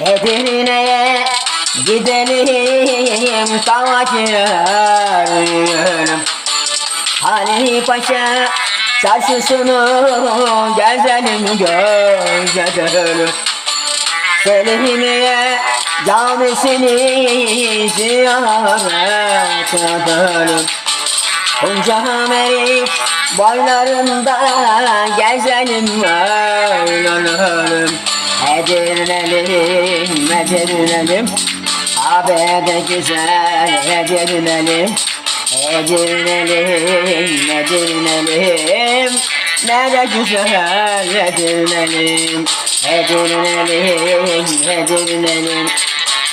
Edirne'ye gidelim yiyelim. Ali Paşa çarşısını gezelim gezelim. Selimiye camisini ziyaret edelim. Tunca Merik boylarında gezelim eğlenelim. Edirnelim, Edirnelim. Habede güzel Edirnelim. Edirnelim, Edirnelim. Ne de güzel Edirnelim? Edirnelim, Edirnelim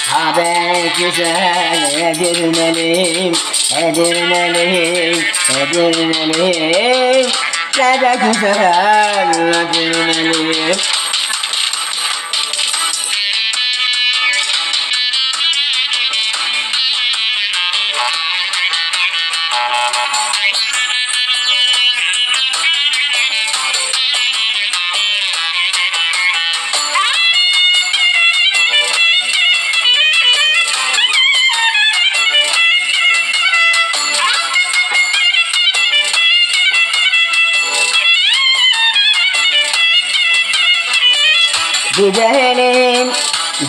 Haber güzel Edirnelim Edirnelim Edirnelim Ne de güzel Edirnelim Gidelim,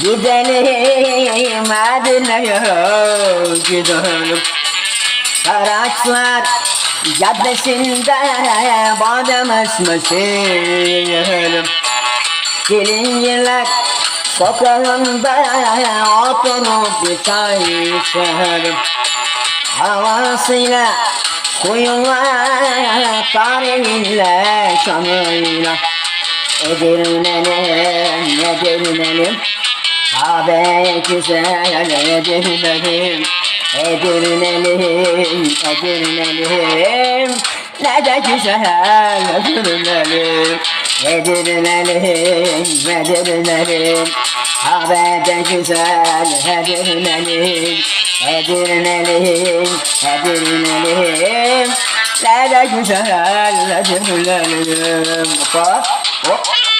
gidelim Medine'ye gidelim. Karaçlar caddesinde badem esmesi yiyelim Gelincirler sokağında oturup bir çay içelim. Havasıyla, suyuyla, tarihiyle, şanıyla Edirnelim, Edirnelim Haber güzel Edirnelim Edirnelim, Edirnelim Ne de güzel Edirnelim Edirnelim, Edirnelim Haber de güzel Edirnelim Edirnelim, Edirnelim Ne de güzel Edirnelim Hoppa Oh.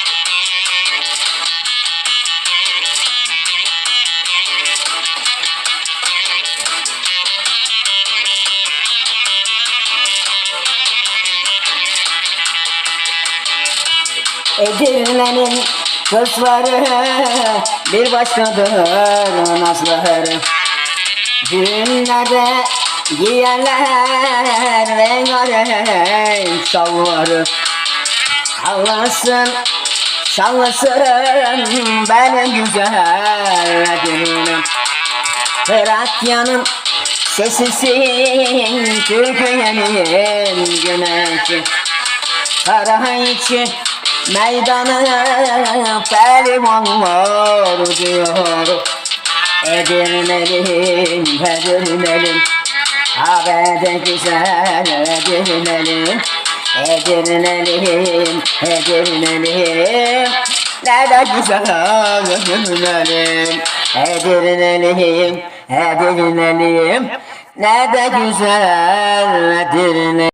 Edirne'nin kızları bir başkadır nazları Düğünlerde giyerler rengarenk şalvarı. Şallısın, şallısın benim güzel Edirne'm Trakya'nın sesisin Türkiye'nin güneşi. Kara içi meydanı pehlivanlar diyor. Edirnelim, Edirnelim Haberde güzel Edirnelim Edirnelim, Edirnelim Ne de güzel Edirnelim Edirnelim, Edirnelim Ne de güzel Edirnelim